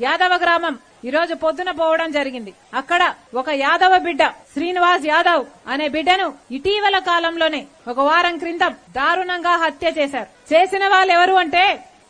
యాదవ గ్రామం. ఈ రోజు పొద్దున పోవడం జరిగింది. అక్కడ ఒక యాదవ బిడ్డ శ్రీనివాస్ యాదవ్ అనే బిడ్డను ఇటీవల కాలంలోనే ఒక వారం క్రిందం దారుణంగా హత్య చేశారు. చేసిన వాళ్ళు ఎవరు అంటే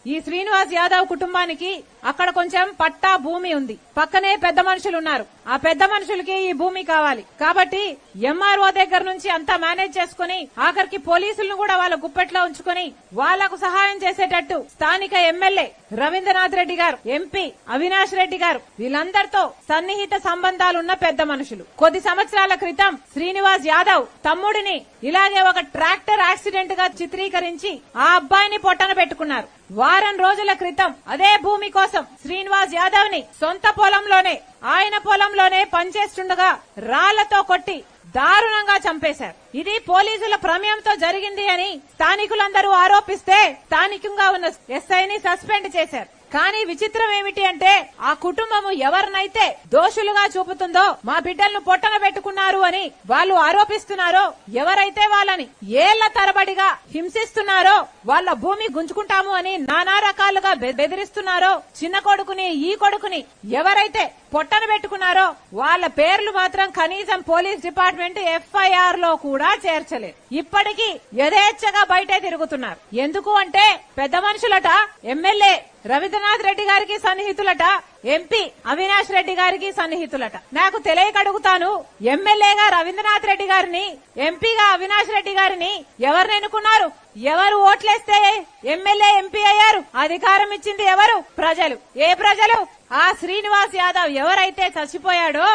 ఈ శ్రీనివాస్ యాదవ్ కుటుంబానికి అక్కడ కొంచెం పట్టా భూమి ఉంది. పక్కనే పెద్ద మనుషులు ఉన్నారు ఆ పెద్ద మనుషులకి ఈ భూమి కావాలి. కాబట్టి ఎంఆర్ఓ దగ్గర నుంచి అంతా మేనేజ్ చేసుకుని ఆఖరికి పోలీసులను కూడా వాళ్ళ గుప్పెట్లో ఉంచుకొని వాళ్ళకు సహాయం చేసేటట్టు స్థానిక ఎమ్మెల్యే రవీంద్రనాథ్ రెడ్డి గారు ఎంపీ అవినాష్ రెడ్డి గారు వీళ్ళందరితో సన్నిహిత సంబంధాలున్న పెద్ద మనుషులు. కొద్ది సంవత్సరాల క్రితం శ్రీనివాస్ యాదవ్ తమ్ముడిని ఇలాగే ఒక ట్రాక్టర్ యాక్సిడెంట్గా చిత్రీకరించి ఆ అబ్బాయిని పొట్టన పెట్టుకున్నారు. వారం రోజుల క్రితం అదే భూమి కోసం శ్రీనివాస్ యాదవ్ని సొంత పొలంలోనే ఆయన పొలంలోనే పనిచేస్తుండగా రాళ్ళతో కొట్టి దారుణంగా చంపేశారు. ఇది పోలీసుల ప్రమేయంతో జరిగింది అని స్థానికులందరూ ఆరోపిస్తే స్థానికంగా ఉన్న ఎస్ఐని సస్పెండ్ చేశారు. కానీ విచిత్రం ఏమిటి అంటే ఆ కుటుంబము ఎవరినైతే దోషులుగా చూపుతుందో మా బిడ్డలను పొట్టన పెట్టుకున్నారు అని వాళ్ళు ఆరోపిస్తున్నారో ఎవరైతే వాళ్ళని ఏళ్ళ తరబడిగా హింసిస్తున్నారో వాళ్ళ భూమి గుంజుకుంటాము అని నానా రకాలుగా బె- బెదిరిస్తున్నారో చిన్న కొడుకుని ఈ కొడుకుని ఎవరైతే పొట్టన పెట్టుకున్నారో వాళ్ళ పేర్లు మాత్రం కనీసం పోలీస్ డిపార్ట్మెంట్ ఎఫ్ఐఆర్లో కూడా చేర్చలేదు. ఇప్పటికీ యథేచ్ఛగా బయటే తిరుగుతున్నారు. ఎందుకు అంటే పెద్ద మనుషులట ఎమ్మెల్యే రవీంద్రనాథ్ రెడ్డి గారికి సన్నిహితులట ఎంపీ అవినాష్ రెడ్డి గారికి సన్నిహితులట. నాకు తెలియక అడుగుతాను ఎమ్మెల్యేగా రవీంద్రనాథ్ రెడ్డి గారిని ఎంపీగా అవినాష్ రెడ్డి గారిని ఎవరిని ఎన్నుకున్నారు? ఎవరు ఓట్లేస్తే ఎమ్మెల్యే ఎంపీ అయ్యారు? అధికారం ఇచ్చింది ఎవరు? ప్రజలు. ఏ ప్రజలు? ఆ శ్రీనివాస్ యాదవ్ ఎవరైతే చచ్చిపోయాడో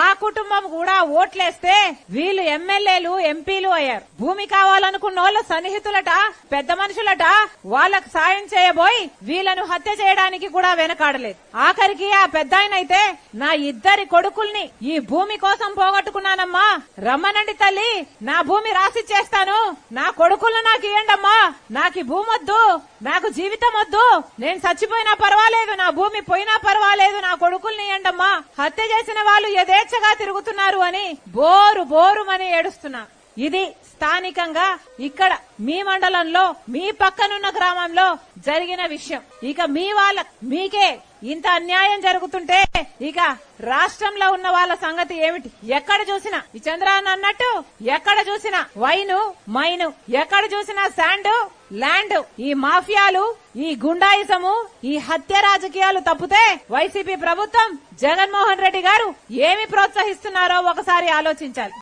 ఆ కుటుంబం కూడా ఓట్లేస్తే వీళ్ళు ఎమ్మెల్యేలు ఎంపీలు అయ్యారు. భూమి కావాలనుకున్న వాళ్ళు సన్నిహితులట పెద్ద మనుషులట వాళ్ళకు సాయం చేయబోయి వీళ్ళను హత్య చేయడానికి కూడా వెనకాడలేదు. ఆఖరికి ఆ పెద్ద అయితే నా ఇద్దరి కొడుకుల్ని ఈ భూమి కోసం పోగొట్టుకున్నానమ్మా. రమ్మనండి తల్లి. నా భూమి రాసి చేస్తాను. నా కొడుకులను నాకు ఇయ్యండమ్మా. నాకు ఈ నాకు జీవితం వద్దు నేను చచ్చిపోయినా పర్వాలేదు. నా భూమి పోయినా పర్వాలేదు. నా కొడుకుల్ని ఎండమ్మా హత్య చేసిన వాళ్ళు యథేచ్ఛగా తిరుగుతున్నారు అని బోరు బోరుమని ఏడుస్తున్నా. ఇది స్థానికంగా ఇక్కడ మీ మండలంలో మీ పక్కనున్న గ్రామంలో జరిగిన విషయం. ఇక మీ వాళ్ళ మీకే ఇంత అన్యాయం జరుగుతుంటే ఇక రాష్ట్రంలో ఉన్న వాళ్ళ సంగతి ఏమిటి? ఎక్కడ చూసినా? ఈ చంద్రాన్ని అన్నట్టు ఎక్కడ చూసినా? వైను మైను ఎక్కడ చూసినా శాండు ల్యాండ్ ఈ మాఫియాలు ఈ గుండాయిజము ఈ హత్య రాజకీయాలు తప్పితే వైసీపీ ప్రభుత్వం జగన్మోహన్ రెడ్డి గారు ఏమి ప్రోత్సహిస్తున్నారో ఒకసారి ఆలోచించాలి.